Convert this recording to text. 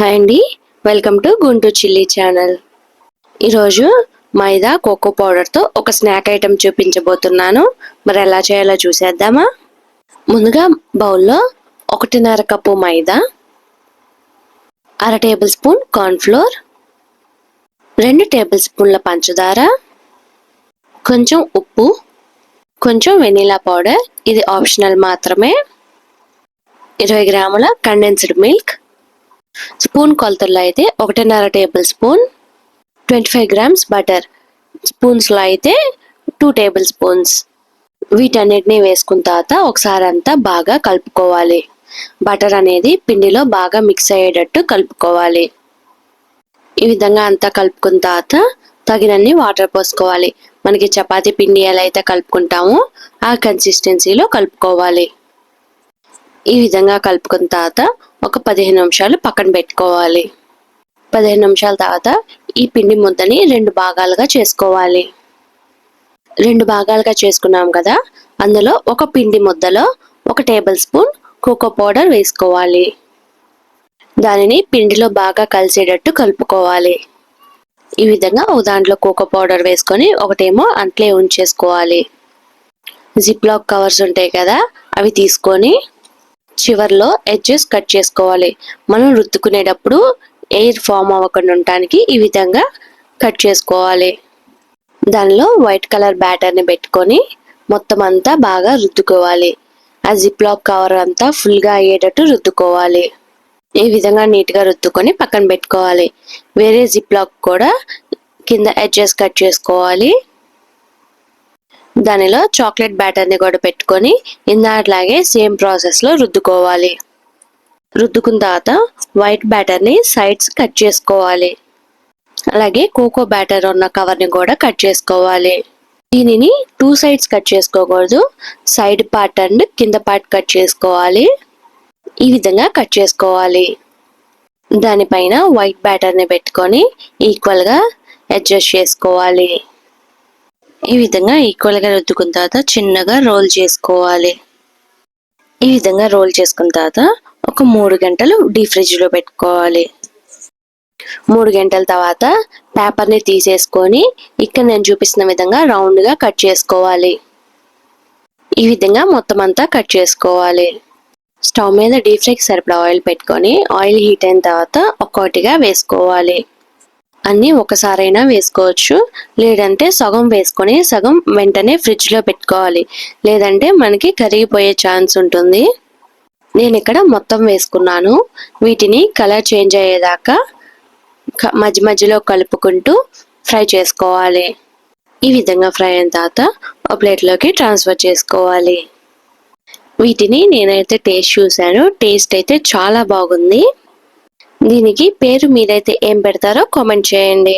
Hi అండి. Welcome to Guntur chilli channel ఈరోజు మైదా cocoa పౌడర్తో ఒక స్నాక్ ఐటెం చూపించబోతున్నాను. మరి ఎలా చేయాలో చూసేద్దామా? ముందుగా బౌల్లో ఒకటిన్నర కప్పు మైదా అర టేబుల్ స్పూన్ కార్న్ఫ్లోర్ రెండు టేబుల్ స్పూన్ల పంచదార కొంచెం ఉప్పు కొంచెం వెనీలా పౌడర్. ఇది ఆప్షనల్ మాత్రమే. ఇరవై గ్రాముల కండెన్స్డ్ మిల్క్ స్పూన్ కొలతల్లో అయితే ఒకటిన్నర tablespoon twenty five grams butter స్పూన్స్లో అయితే టూ టేబుల్ స్పూన్స్. వీటన్నిటిని వేసుకున్న తర్వాత ఒకసారి అంతా బాగా కలుపుకోవాలి. బటర్ అనేది పిండిలో బాగా మిక్స్ అయ్యేటట్టు కలుపుకోవాలి. ఈ విధంగా అంతా కలుపుకున్న తర్వాత తగినన్ని వాటర్ పోసుకోవాలి. మనకి చపాతీ పిండి ఎలా అయితే కలుపుకుంటామో ఆ కన్సిస్టెన్సీలో కలుపుకోవాలి. ఈ విధంగా కలుపుకున్న తర్వాత ఒక పదిహేను నిమిషాలు పక్కన పెట్టుకోవాలి. పదిహేను నిమిషాల తర్వాత ఈ పిండి ముద్దని రెండు భాగాలుగా చేసుకోవాలి. రెండు భాగాలుగా చేసుకున్నాం కదా? అందులో ఒక పిండి ముద్దలో ఒక టేబుల్ స్పూన్ కోకో పౌడర్ వేసుకోవాలి. దానిని పిండిలో బాగా కలిసేటట్టు కలుపుకోవాలి. ఈ విధంగా ఒక దాంట్లో కోకో పౌడర్ వేసుకొని ఒకటేమో అంట్లే ఉంచేసుకోవాలి. జిప్ లాక్ కవర్స్ ఉంటాయి కదా? అవి తీసుకొని చివర్లో ఎడ్జెస్ కట్ చేసుకోవాలి. మనం రుద్దుకునేటప్పుడు ఎయిర్ ఫామ్ అవ్వకుండా ఉండటానికి ఈ విధంగా కట్ చేసుకోవాలి. దానిలో వైట్ కలర్ బ్యాటర్ని పెట్టుకొని మొత్తం అంతా బాగా రుద్దుకోవాలి. ఆ జిప్ లాక్ కవర్ అంతా ఫుల్గా అయ్యేటట్టు రుద్దుకోవాలి. ఈ విధంగా నీట్గా రుద్దుకొని పక్కన పెట్టుకోవాలి. వేరే జిప్ లాక్ కూడా కింద ఎడ్జెస్ కట్ చేసుకోవాలి. దానిలో చాక్లెట్ బ్యాటర్ని కూడా పెట్టుకొని ఇందాట్లాగే సేమ్ ప్రాసెస్లో రుద్దుకోవాలి. రుద్దుకున్న తర్వాత వైట్ బ్యాటర్ని సైడ్స్ కట్ చేసుకోవాలి. అలాగే కోకో బ్యాటర్ ఉన్న కవర్ని కూడా కట్ చేసుకోవాలి. దీనిని టూ సైడ్స్ కట్ చేసుకోకూడదు. సైడ్ పార్ట్ అండ్ కింద పార్ట్ కట్ చేసుకోవాలి. ఈ విధంగా కట్ చేసుకోవాలి. దానిపైన వైట్ బ్యాటర్ని పెట్టుకొని ఈక్వల్గా అడ్జస్ట్ చేసుకోవాలి. ఈ విధంగా ఈక్వల్గా రుద్దుకున్న తర్వాత చిన్నగా రోల్ చేసుకోవాలి. ఈ విధంగా రోల్ చేసుకున్న తర్వాత ఒక మూడు గంటలు డీ ఫ్రిడ్జ్లో పెట్టుకోవాలి. మూడు గంటల తర్వాత పేపర్ని తీసేసుకొని ఇక్కడ నేను చూపిస్తున్న విధంగా రౌండ్గా కట్ చేసుకోవాలి. ఈ విధంగా మొత్తం అంతా కట్ చేసుకోవాలి. స్టవ్ మీద డీప్ ఫ్రైకి సరిపడా ఆయిల్ పెట్టుకొని ఆయిల్ హీట్ అయిన తర్వాత ఒక్కొక్కటిగా వేసుకోవాలి. అన్నీ ఒకసారైనా వేసుకోవచ్చు. లేదంటే సగం వేసుకొని సగం వెంటనే ఫ్రిడ్జ్లో పెట్టుకోవాలి. లేదంటే మనకి కరిగిపోయే ఛాన్స్ ఉంటుంది. నేను ఇక్కడ మొత్తం వేసుకున్నాను. వీటిని కలర్ చేంజ్ అయ్యేదాకా మధ్య మధ్యలో కలుపుకుంటూ ఫ్రై చేసుకోవాలి. ఈ విధంగా ఫ్రై అయిన తర్వాత ఒక ప్లేట్లోకి ట్రాన్స్ఫర్ చేసుకోవాలి. వీటిని నేనైతే టేస్ట్ చూశాను. టేస్ట్ అయితే చాలా బాగుంది. దీనికి పేరు మీరైతే ఏం పెడతారో కామెంట్ చేయండి.